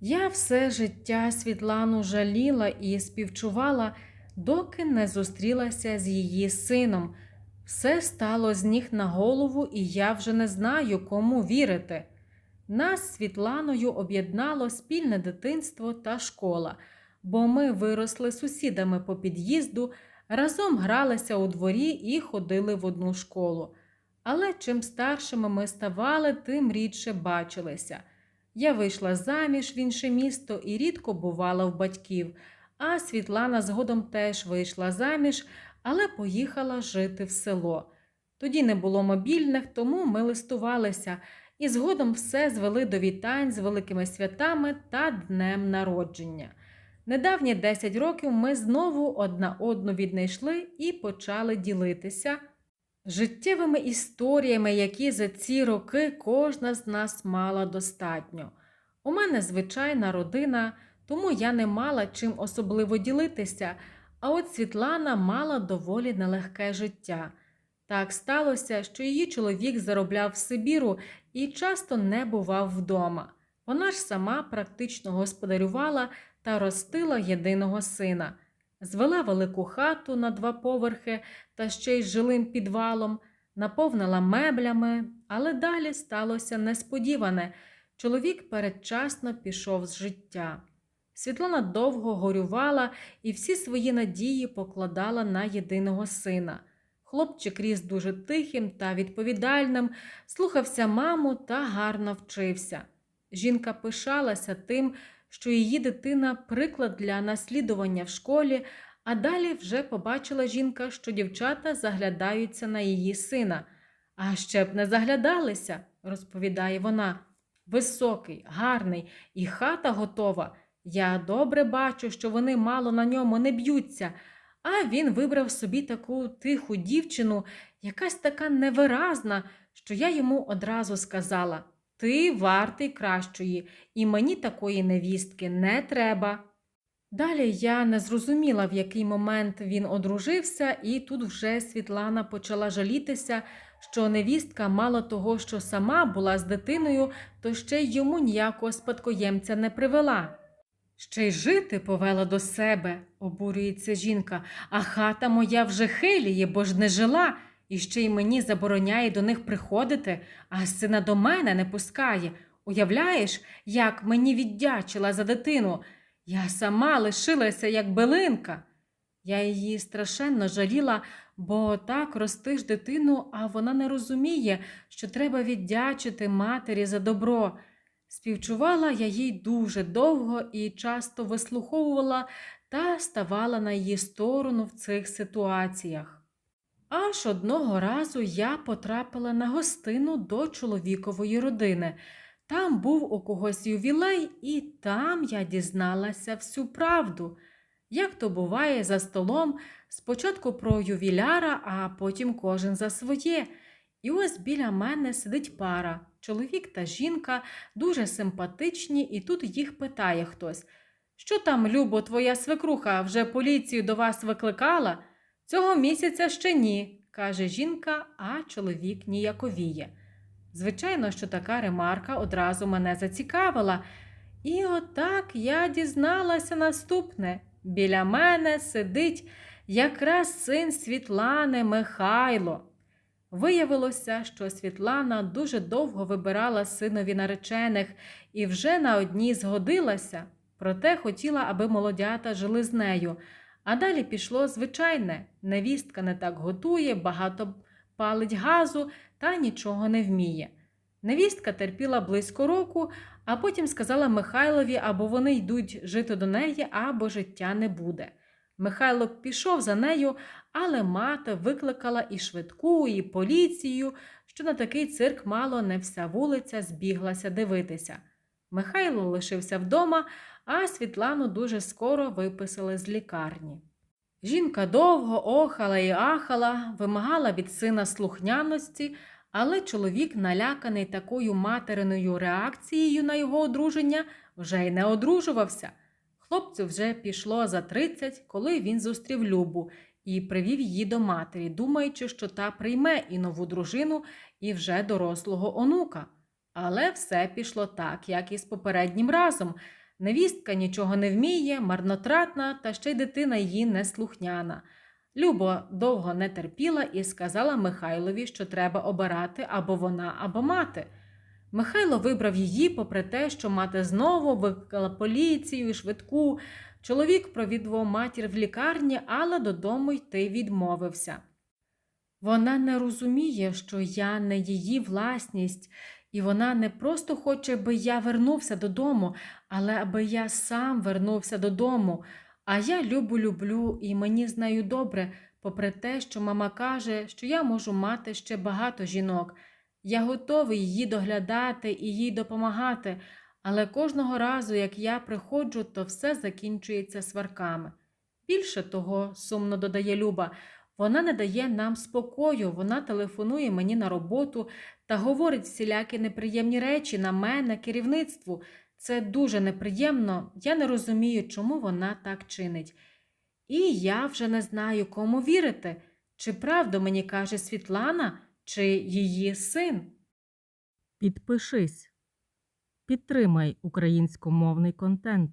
Я все життя Світлану жаліла і співчувала, доки не зустрілася з її сином. Все стало з ніг на голову, і я вже не знаю, кому вірити. Нас з Світланою об'єднало спільне дитинство та школа, бо ми виросли сусідами по під'їзду, разом гралися у дворі і ходили в одну школу. Але чим старшими ми ставали, тим рідше бачилися. Я вийшла заміж в інше місто і рідко бувала в батьків, а Світлана згодом теж вийшла заміж, але поїхала жити в село. Тоді не було мобільних, тому ми листувалися і згодом все звели до вітань з великими святами та днем народження. Недавні 10 років ми знову одна одну віднайшли і почали ділитися життєвими історіями, які за ці роки кожна з нас мала достатньо. У мене звичайна родина, тому я не мала чим особливо ділитися, а от Світлана мала доволі нелегке життя. Так сталося, що її чоловік заробляв в Сибіру і часто не бував вдома. Вона ж сама практично господарювала та ростила єдиного сина. Звела велику хату на два поверхи та ще й жилим підвалом, наповнила меблями, але далі сталося несподіване. Чоловік передчасно пішов з життя. Світлана довго горювала і всі свої надії покладала на єдиного сина. Хлопчик ріс дуже тихим та відповідальним, слухався маму та гарно вчився. Жінка пишалася тим, що її дитина приклад для наслідування в школі, а далі вже побачила жінка, що дівчата заглядаються на її сина. А ще б не заглядалися, розповідає вона. Високий, гарний і хата готова. Я добре бачу, що вони мало на ньому не б'ються. А він вибрав собі таку тиху дівчину, якась така невиразна, що я йому одразу сказала Ти вартий кращої, і мені такої невістки не треба. Далі я не зрозуміла, в який момент він одружився, і тут вже Світлана почала жалітися, що невістка мало того, що сама була з дитиною, то ще й йому ніякого спадкоємця не привела. Ще й жити повела до себе, обурюється жінка, а хата моя вже хиліє, бо ж не жила, і ще й мені забороняє до них приходити, а сина до мене не пускає. Уявляєш, як мені віддячила за дитину? Я сама лишилася, як билинка. Я її страшенно жаліла, бо так ростиш дитину, а вона не розуміє, що треба віддячити матері за добро. Співчувала я їй дуже довго і часто вислуховувала та ставала на її сторону в цих ситуаціях. Аж одного разу я потрапила на гостину до чоловікової родини. Там був у когось ювілей, і там я дізналася всю правду. Як то буває за столом, спочатку про ювіляра, а потім кожен за своє. І ось біля мене сидить пара, чоловік та жінка, дуже симпатичні, і тут їх питає хтось. Що там, Любо, твоя свекруха вже поліцію до вас викликала? Цього місяця ще ні, каже жінка, а чоловік ніяковіє. Звичайно, що така ремарка одразу мене зацікавила. І отак я дізналася наступне. Біля мене сидить якраз син Світлани Михайло. Виявилося, що Світлана дуже довго вибирала синові наречених і вже на одній згодилася, проте хотіла, аби молодята жили з нею. А далі пішло звичайне невістка не так готує, багато палить газу та нічого не вміє. Невістка терпіла близько року, а потім сказала Михайлові, або вони йдуть жити до неї, або життя не буде. Михайло пішов за нею, але мати викликала і швидку, і поліцію, що на такий цирк мало не вся вулиця збіглася дивитися. Михайло лишився вдома, а Світлану дуже скоро виписали з лікарні. Жінка довго охала і ахала, вимагала від сина слухняності, але чоловік, наляканий такою материною реакцією на його одруження, вже й не одружувався. Хлопцю вже пішло за 30, коли він зустрів Любу і привів її до матері, думаючи, що та прийме і нову дружину, і вже дорослого онука. Але все пішло так, як і з попереднім разом. Невістка нічого не вміє, марнотратна, та ще й дитина її неслухняна. Любо довго не терпіла і сказала Михайлові, що треба обирати або вона, або мати. Михайло вибрав її, попри те, що мати знову викликала поліцію і швидку. Чоловік провідував матір в лікарні, але додому йти відмовився. Вона не розуміє, що я не її власність, і вона не просто хоче, аби я вернувся додому, але аби я сам вернувся додому. А я Любу люблю, і мені з нею добре, попри те, що мама каже, що я можу мати ще багато жінок. Я готовий її доглядати і їй допомагати, але кожного разу, як я приходжу, то все закінчується сварками. Більше того, сумно додає Люба, вона не дає нам спокою, вона телефонує мені на роботу та говорить всілякі неприємні речі на мене, керівництву. Це дуже неприємно, я не розумію, чому вона так чинить. І я вже не знаю, кому вірити, чи правду мені каже Світлана, чи її син. Підпишись. Підтримай українськомовний контент.